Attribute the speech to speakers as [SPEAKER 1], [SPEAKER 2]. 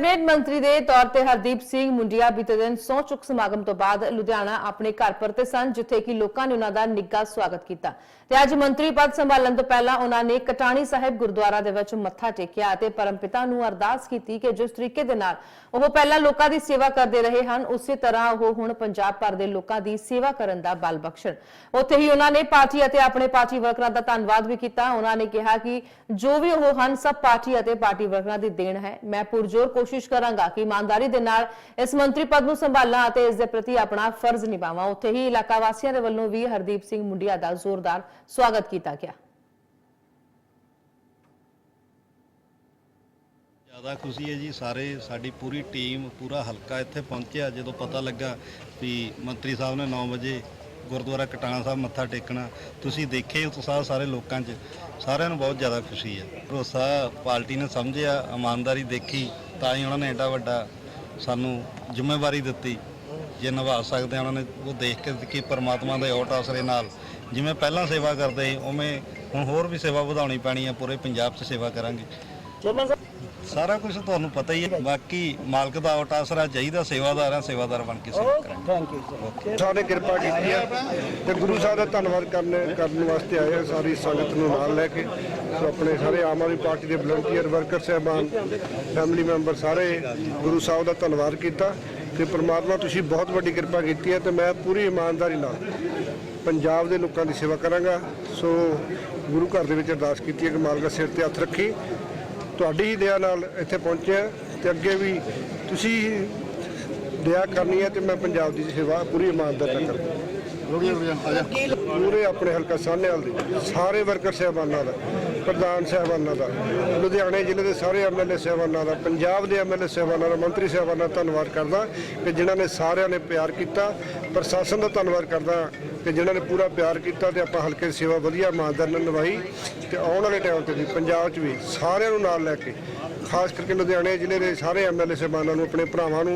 [SPEAKER 1] Cabinet ਮੰਤਰੀ ਦੇ ਤੌਰ ਤੇ ਹਰਦੀਪ ਸਿੰਘ ਮੁੰਡਿਆ ਬੀਤੇ ਦਿਨ ਸਹੁੰ ਚੁੱਕ ਸਮਾਗਮ ਤੋਂ ਬਾਅਦ ਲੁਧਿਆਣਾ ਆਪਣੇ ਘਰ ਪਰਤੇ ਸਨ, ਜਿੱਥੇ ਕਿ ਲੋਕਾਂ ਨੇ ਉਹਨਾਂ ਦਾ ਨਿੱਘਾ ਸਵਾਗਤ ਕੀਤਾ। ਤੇ ਅੱਜ ਮੰਤਰੀ ਪਦ ਸੰਭਾਲਣ ਤੋਂ ਪਹਿਲਾਂ ਉਹਨਾਂ ਨੇ ਕਟਾਣੀ ਸਾਹਿਬ ਗੁਰਦੁਆਰਾ ਦੇ ਵਿੱਚ ਮੱਥਾ ਟੇਕਿਆ ਅਤੇ ਪਰਮਪਿਤਾ ਨੂੰ ਅਰਦਾਸ ਕੀਤੀ ਕਿ ਜਿਸ ਤਰੀਕੇ ਦੇ ਨਾਲ ਉਹ ਪਹਿਲਾਂ ਲੋਕਾਂ ਦੀ ਸੇਵਾ ਕਰਦੇ ਰਹੇ ਹਨ, ਉਸੇ ਤਰ੍ਹਾਂ ਉਹ ਹੁਣ ਪੰਜਾਬ ਭਰ ਦੇ ਲੋਕਾਂ ਦੀ ਸੇਵਾ ਕਰਨ ਦਾ ਬਲ ਬਖਸ਼ਣ। ਉੱਥੇ ਹੀ ਉਹਨਾਂ ਨੇ ਪਾਰਟੀ ਅਤੇ ਆਪਣੇ ਪਾਰਟੀ ਵਰਕਰਾਂ ਦਾ ਧੰਨਵਾਦ ਵੀ ਕੀਤਾ। ਉਹਨਾਂ ਨੇ ਕਿਹਾ ਕਿ ਜੋ ਵੀ ਉਹ ਹਨ, ਸਭ ਪਾਰਟੀ ਅਤੇ ਪਾਰਟੀ ਵਰਕਰਾਂ ਦੀ ਦੇਣ ਹੈ। ਮੈਂ ਪੁਰਜੋਰ ਕੋਸ਼ਿਸ਼ ਕਰਾਂਗਾ ਕਿ ਇਮਾਨਦਾਰੀ ਦੇ ਨਾਲ ਇਸ ਮੰਤਰੀ ਪਦ ਨੂੰ ਸੰਭਾਲਾਂ ਅਤੇ ਇਸ ਦੇ ਪ੍ਰਤੀ ਆਪਣਾ ਫਰਜ਼ ਨਿਭਾਵਾਂ। ਉੱਥੇ ਹੀ ਇਲਾਕਾ ਵਾਸੀਆਂ ਦੇ ਵੱਲੋਂ ਵੀ ਹਰਦੀਪ ਸਿੰਘ ਮੁੰਡਿਆ ਦਾ ਜ਼ੋਰਦਾਰ ਸਵਾਗਤ ਕੀਤਾ ਗਿਆ।
[SPEAKER 2] ਜ਼ਿਆਦਾ ਖੁਸ਼ੀ ਹੈ ਜੀ ਸਾਰੇ, ਸਾਡੀ ਪੂਰੀ ਟੀਮ, ਪੂਰਾ ਹਲਕਾ ਇੱਥੇ ਪਹੁੰਚਿਆ। ਜਦੋਂ ਪਤਾ ਲੱਗਾ ਵੀ ਮੰਤਰੀ ਸਾਹਿਬ ਨੇ 9 ਵਜੇ ਗੁਰਦੁਆਰਾ ਕਟਾਣਾ ਸਾਹਿਬ ਮੱਥਾ ਟੇਕਣਾ, ਤੁਸੀਂ ਦੇਖੇ ਉਤਸ਼ਾਹ ਸਾਰੇ ਲੋਕਾਂ 'ਚ, ਸਾਰਿਆਂ ਨੂੰ ਬਹੁਤ ਜ਼ਿਆਦਾ ਖੁਸ਼ੀ ਹੈ। ਭਰੋਸਾ ਪਾਰਟੀ ਨੇ ਸਮਝਿਆ, ਇਮਾਨਦਾਰੀ ਦੇਖੀ। ਤਾਂ ਹੀ ਉਹਨਾਂ ਨੇ ਐਡਾ ਵੱਡਾ ਸਾਨੂੰ ਜ਼ਿੰਮੇਵਾਰੀ ਦਿੱਤੀ ਜੇ ਨਿਭਾ ਸਕਦੇ ਆ ਉਹਨਾਂ ਨੇ ਉਹ ਦੇਖ ਕੇ ਕਿ ਪਰਮਾਤਮਾ ਦੇ ਓਟ ਆਸਰੇ ਨਾਲ ਜਿਵੇਂ ਪਹਿਲਾਂ ਸੇਵਾ ਕਰਦੇ ਸੀ, ਉਵੇਂ ਹੁਣ ਹੋਰ ਵੀ ਸੇਵਾ ਵਧਾਉਣੀ ਪੈਣੀ ਹੈ ਪੂਰੇ ਪੰਜਾਬ 'ਚ ਸੇਵਾ ਕਰਾਂਗੇ। ਸਾਰਾ ਕੁਝ ਤੁਹਾਨੂੰ ਪਤਾ ਹੀ ਹੈ। ਬਾਕੀ ਮਾਲਕ ਦਾ ਆਸਰਾ ਚਾਹੀਦਾ ਸੇਵਾਦਾਰ ਆ ਸੇਵਾਦਾਰ ਬਣ ਕੇ ਸੇਵਾ ਕਰਾਂਗੇ
[SPEAKER 3] ਸਾਰੇ ਕਿਰਪਾ ਕੀਤੀ ਹੈ ਤੇ ਗੁਰੂ ਸਾਹਿਬ ਦਾ ਧੰਨਵਾਦ ਕਰਨ ਕਰਨ ਵਾਸਤੇ ਆਏ ਹਾਂ ਸਾਰੀ ਸੰਗਤ ਨੂੰ ਨਾਲ ਲੈ ਕੇ। ਸੋ ਆਪਣੇ ਸਾਰੇ ਆਮ ਆਦਮੀ ਪਾਰਟੀ ਦੇ ਵਲੰਟੀਅਰ ਵਰਕਰ ਸਹਿਬਾਨ ਫੈਮਿਲੀ ਮੈਂਬਰ ਸਾਰੇ ਗੁਰੂ ਸਾਹਿਬ ਦਾ ਧੰਨਵਾਦ ਕੀਤਾ ਤੇ ਪ੍ਰਮਾਤਮਾ ਤੁਸੀਂ ਬਹੁਤ ਵੱਡੀ ਕਿਰਪਾ ਕੀਤੀ ਹੈ ਤੇ ਮੈਂ ਪੂਰੀ ਇਮਾਨਦਾਰੀ ਨਾਲ ਪੰਜਾਬ ਦੇ ਲੋਕਾਂ ਦੀ ਸੇਵਾ ਕਰਾਂਗਾ। ਸੋ ਗੁਰੂ ਘਰ ਦੇ ਵਿੱਚ ਅਰਦਾਸ ਕੀਤੀ ਹੈ ਕਿ ਮਾਲਕਾ ਸਿਰ ਤੇ ਹੱਥ ਰੱਖੀ ਤੁਹਾਡੀ ਹੀ ਦਇਆ ਨਾਲ ਇੱਥੇ ਪਹੁੰਚਿਆ ਤੇ ਅੱਗੇ ਵੀ ਤੁਸੀਂ ਦਇਆ ਕਰਨੀ ਹੈ ਤੇ ਮੈਂ ਪੰਜਾਬ ਦੀ ਸੇਵਾ ਪੂਰੀ ਇਮਾਨਦਾਰੀ ਨਾਲ ਕਰਾਂਗਾ ਪੂਰੇ ਆਪਣੇ ਹਲਕਾ ਸਾਹਨੇਵਾਲ ਦੇ ਸਾਰੇ ਵਰਕਰ ਸਹਿਬਾਨਾਂ ਦਾ। ਪ੍ਰਧਾਨ ਸਹਿਬਾਨਾਂ ਦਾ, ਲੁਧਿਆਣੇ ਜ਼ਿਲ੍ਹੇ ਦੇ ਸਾਰੇ ਐਮਐਲਏ ਸਹਿਬਾਨਾਂ ਦਾ, ਪੰਜਾਬ ਦੇ ਐਮਐਲਏ ਸਹਿਬਾਨਾਂ ਦਾ, ਮੰਤਰੀ ਸਹਿਬਾਨਾਂ ਦਾ ਧੰਨਵਾਦ ਕਰਦਾ ਕਿ ਜਿਨ੍ਹਾਂ ਨੇ ਸਾਰਿਆਂ ਨੇ ਪਿਆਰ ਕੀਤਾ, ਪ੍ਰਸ਼ਾਸਨ ਦਾ ਧੰਨਵਾਦ ਕਰਦਾ ਕਿ ਜਿਨ੍ਹਾਂ ਨੇ ਪੂਰਾ ਪਿਆਰ ਕੀਤਾ ਤੇ ਆਪਾਂ ਹਲਕੇ ਦੀ ਸੇਵਾ ਵਧੀਆ ਇਮਾਨਦਾਰ ਨਾਲ ਨਿਭਾਈ ਤੇ ਆਉਣ ਵਾਲੇ ਟਾਈਮ ਤੇ ਵੀ, ਪੰਜਾਬ 'ਚ ਵੀ ਸਾਰਿਆਂ ਨੂੰ ਨਾਲ ਲੈ ਕੇ, ਖਾਸ ਕਰਕੇ ਲੁਧਿਆਣੇ ਜ਼ਿਲ੍ਹੇ ਦੇ ਸਾਰੇ ਐਮਐਲਏ ਸਹਿਬਾਨਾਂ ਨੂੰ, ਆਪਣੇ ਭਰਾਵਾਂ ਨੂੰ